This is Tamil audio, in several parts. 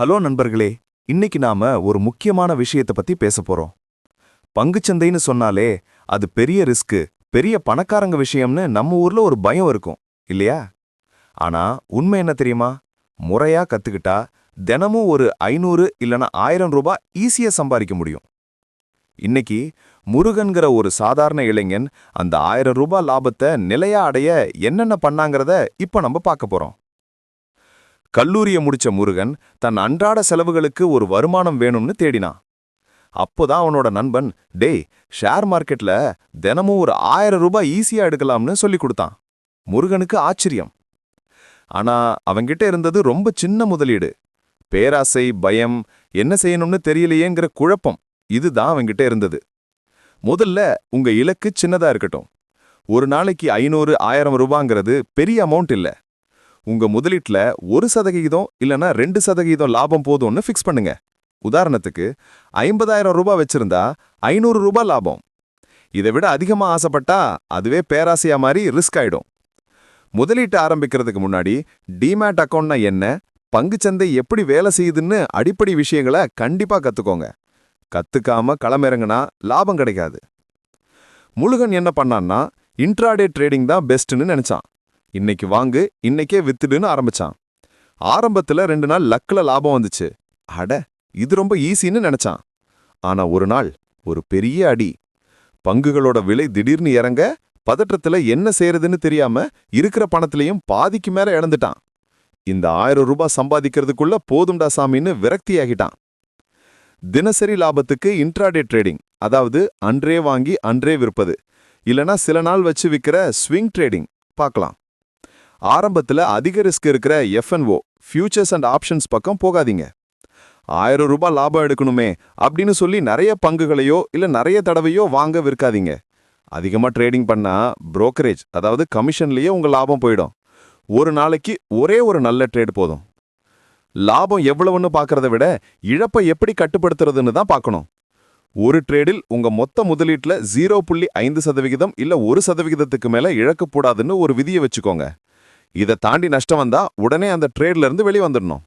ஹலோ நண்பர்களே இன்னைக்கு நாம ஒரு முக்கியமான விஷயத்தை பத்தி பேச போறோம். பங்குச்சந்தைன்னு சொன்னாலே அது பெரிய ரிஸ்க்கு பெரிய பணக்காரங்க விஷயம்னு நம்ம ஊர்ல ஒரு பயம் இருக்கும் இல்லையா? ஆனா உண்மை என்ன தெரியுமா? முறையா கத்துக்கிட்டா தினமும் ஒரு ஐநூறு இல்லனா ஆயிரம் ரூபாய் ஈஸியா சம்பாதிக்க முடியும். இன்னைக்கு முருகன்கிற ஒரு சாதாரண இளைஞன் அந்த ஆயிரம் ரூபாய் லாபத்தை நிலையா அடைய என்னென்ன பண்ணாங்கிறத இப்ப நம்ம பார்க்க போறோம். கல்லூரிய முடிச்ச முருகன் தன் அன்றாட செலவுகளுக்கு ஒரு வருமானம் வேணும்னு தேடினான். அப்போதான் அவனோட நண்பன் டேய் ஷேர் மார்க்கெட்ல தினமும் ஒரு ஆயிரம் ரூபாய் ஈஸியா எடுக்கலாம்னு சொல்லி கொடுத்தான். முருகனுக்கு ஆச்சரியம். ஆனா அவன்கிட்ட இருந்தது ரொம்ப சின்ன முதலீடு. பேராசை பயம் என்ன செய்யணும்னு தெரியலையேங்கிற குழப்பம் இதுதான் அவன்கிட்ட இருந்தது. முதல்ல உங்க இலக்கு சின்னதா இருக்கட்டும். ஒரு நாளைக்கு ஐநூறு ஆயிரம் ரூபாங்கிறது பெரிய அமௌண்ட் இல்ல. உங்க முதலீட்டுல ஒரு சதவிகிதம் இல்லனா ரெண்டு சதவிகிதம் லாபம் போதும்னு ஃபிக்ஸ் பண்ணுங்க. உதாரணத்துக்கு ஐம்பதாயிரம் ரூபாய் வச்சிருந்தா ஐநூறு ரூபாய் லாபம். இதை விட அதிகமா ஆசைப்பட்டா அதுவே பேராசையா மாதிரி ரிஸ்க் ஆயிடும். முதலீட்டு ஆரம்பிக்கிறதுக்கு முன்னாடி டிமேட் அக்கவுண்ட்னா என்ன பங்குச்சந்தை எப்படி வேலை செய்யுதுன்னு அடிப்படை விஷயங்களை கண்டிப்பா கத்துக்கோங்க. கத்துக்காம களமிறங்குனா லாபம் கிடைக்காது. முழுகன் என்ன பண்ணான்னா இன்ட்ராடே ட்ரேடிங் தான் பெஸ்ட்னு நினச்சான். இன்னைக்கு வாங்கு இன்னைக்கே வித்துடுன்னு ஆரம்பிச்சான். ஆரம்பத்துல ரெண்டு நாள் லக்ல லாபம் வந்துச்சு. அட இது ரொம்ப ஈஸின்னு நினைச்சான். ஆனா ஒரு நாள் ஒரு பெரிய அடி. பங்குகளோட விலை திடீர்னு இறங்க பதற்றத்துல என்ன செய்யறதுன்னு தெரியாம இருக்கிற பணத்திலையும் பாதிக்கு மேல இழந்துட்டான். இந்த ஆயிரம் ரூபாய் சம்பாதிக்கிறதுக்குள்ள போதும்டா சாமின்னு விரக்தியாகிட்டான். தினசரி லாபத்துக்கு இன்ட்ராடே ட்ரேடிங் அதாவது அன்றே வாங்கி அன்றே விற்பது இல்லனா சில நாள் வச்சு விற்கிற ஸ்விங் ட்ரேடிங் பார்க்கலாம். ஆரம்பத்துல அதிக ரிஸ்க் இருக்கிற எஃப்என்ஓ ஃபியூச்சர்ஸ் அண்ட் ஆப்ஷன்ஸ் பக்கம் போகாதீங்க. ஆயிரம் ரூபாய் லாபம் எடுக்கணுமே அப்படின்னு சொல்லி நிறைய பங்குகளையோ இல்ல நிறைய தடவையோ வாங்க விற்காதீங்க. அதிகமா ட்ரேடிங் பண்ணா புரோக்கரேஜ் அதாவது கமிஷன்லயே உங்க லாபம் போயிடும். ஒரு நாளைக்கு ஒரே ஒரு நல்ல ட்ரேட் போதும். லாபம் எவ்வளவுன்னு பார்க்கறத விட இழப்பை எப்படி கட்டுப்படுத்துறதுன்னு தான் பார்க்கணும் ஒரு ட்ரேடில் உங்க மொத்த முதலீட்டில் ஜீரோ புள்ளி ஐந்து சதவிகிதம் இல்ல ஒரு சதவிகிதத்துக்கு மேல இழக்கக்கூடாதுன்னு ஒரு விதியை வச்சுக்கோங்க. இதை தாண்டி நஷ்டம் வந்தா உடனே அந்த ட்ரேட்ல இருந்து வெளியே வந்துடணும்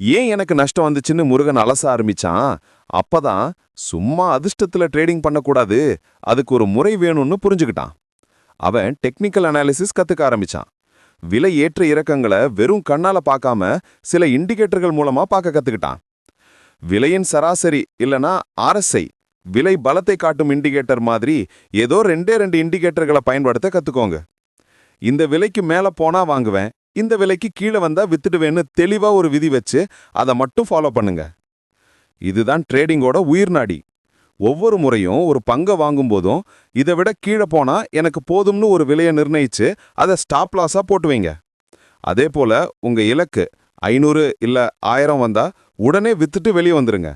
ஏன் எனக்கு நஷ்டம் வந்துச்சுன்னு முருகன் அலச ஆரம்பிச்சான்? அப்பதான் சும்மா அதிர்ஷ்டத்துல ட்ரேடிங் பண்ணக்கூடாது அதுக்கு ஒரு முறை வேணும்னு புரிஞ்சுக்கிட்டான். அவன் டெக்னிக்கல் அனாலிசிஸ் கத்துக்க ஆரம்பிச்சான். விலை ஏற்ற இறக்கங்களை வெறும் கண்ணால பார்க்காம சில இண்டிகேட்டர்கள் மூலமா பார்க்க கத்துக்கிட்டான். விலையின் சராசரி இல்லனா ஆர்எஸ்ஐ விலை பலத்தை காட்டும் இண்டிகேட்டர் மாதிரி ஏதோ ரெண்டே ரெண்டு இண்டிகேட்டர்களை பயன்படுத்த கத்துக்கோங்க. இந்த விலைக்கு மேல போனா வாங்குவேன் இந்த விலைக்கு கீழே வந்தா வித்துடுவேன்னு தெளிவா ஒரு விதி வச்சு அதை மட்டும் ஃபாலோ பண்ணுங்க. இதுதான் ட்ரேடிங்கோட உயிர்நாடி ஒவ்வொரு முறையும் ஒரு பங்கை வாங்கும்போதும் இதை விட கீழே போனா எனக்கு போதும்னு ஒரு விலையை நிர்ணயிச்சு அதை ஸ்டாப் லாஸா போட்டு வைங்க. அதே போல உங்க இலக்கு ஐநூறு இல்ல ஆயிரம் வந்தா உடனே வித்துட்டு வெளியே வந்துருங்க.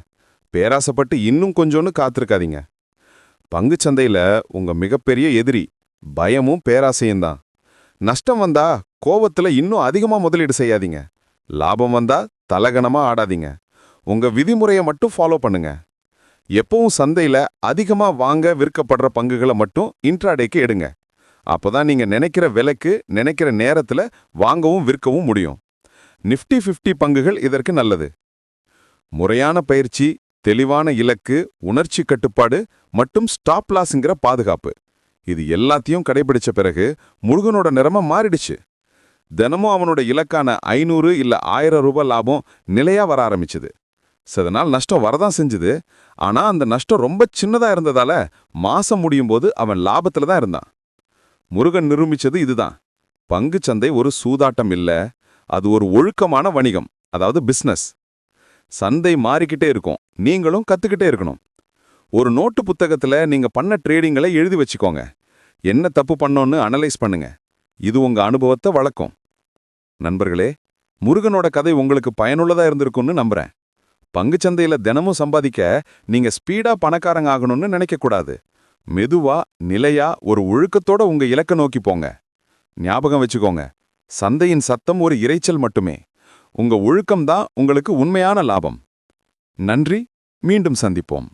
பேராசைப்பட்டு இன்னும் கொஞ்சோன்னு காத்திருக்காதீங்க. பங்குச்சந்தையில உங்க மிகப்பெரிய எதிரி பயமும் பேராசையும் தான் நஷ்டம் வந்தா கோவத்துல இன்னும் அதிகமா முதலீடு செய்யாதீங்க. லாபம் வந்தா தலகணமா ஆடாதீங்க. உங்க விதிமுறையை மட்டும் ஃபாலோ பண்ணுங்க. எப்பவும் சந்தையில அதிகமா வாங்க விற்கப்படுற பங்குகளை மட்டும் இன்ட்ராடேக்கு எடுங்க. அப்போதான் நீங்க நினைக்கிற விலைக்கு நினைக்கிற நேரத்துல வாங்கவும் விற்கவும் முடியும். நிஃப்டி 50 பங்குகள் இதற்கு நல்லது. முறையான பயிற்சி தெளிவான இலக்கு உணர்ச்சி கட்டுப்பாடு மற்றும் ஸ்டாப் லாஸ்ங்கிற பாதுகாப்பு. இது எல்லாத்தையும் கடைபிடிச்ச பிறகு முருகனோட நிறம மாறிடுச்சு. தினமும் அவனோட இலக்கான ஐநூறு இல்ல ஆயிரம் ரூபாய் லாபம் நிலையா வர ஆரம்பிச்சது. சில நாள் நஷ்டம் வரதான் செஞ்சுது. ஆனா அந்த நஷ்டம் ரொம்ப சின்னதா இருந்ததால மாசம் முடியும் போது அவன் லாபத்துல தான் இருந்தான். முருகன் நிரூபிச்சது இதுதான். பங்குச்சந்தை ஒரு சூதாட்டம் இல்ல அது ஒரு ஒழுக்கமான வணிகம் அதாவது பிசினஸ் சந்தை மாறிக்கிட்டே இருக்கும். நீங்களும் கத்துக்கிட்டே இருக்கணும். ஒரு நோட்டு புத்தகத்துல நீங்க பண்ண ட்ரேடிங்களை எழுதி வச்சுக்கோங்க. என்ன தப்பு பண்ணோன்னு அனலைஸ் பண்ணுங்க. இது உங்க அனுபவத்தை வளர்க்கும். நண்பர்களே முருகனோட கதை உங்களுக்கு பயனுள்ளதா இருந்திருக்கும்னு நம்புறேன். பங்குச்சந்தையில தினமும் சம்பாதிக்க நீங்க ஸ்பீடா பணக்காரங்க ஆகணும்னு நினைக்க கூடாது மெதுவா நிலையா ஒரு ஒழுக்கத்தோட உங்க இலக்க நோக்கி போங்க. ஞாபகம் வச்சுக்கோங்க சந்தையின் சத்தம் ஒரு இரைச்சல் மட்டுமே. உங்க ஒழுக்கம்தான் உங்களுக்கு உண்மையான லாபம். நன்றி மீண்டும் சந்திப்போம்.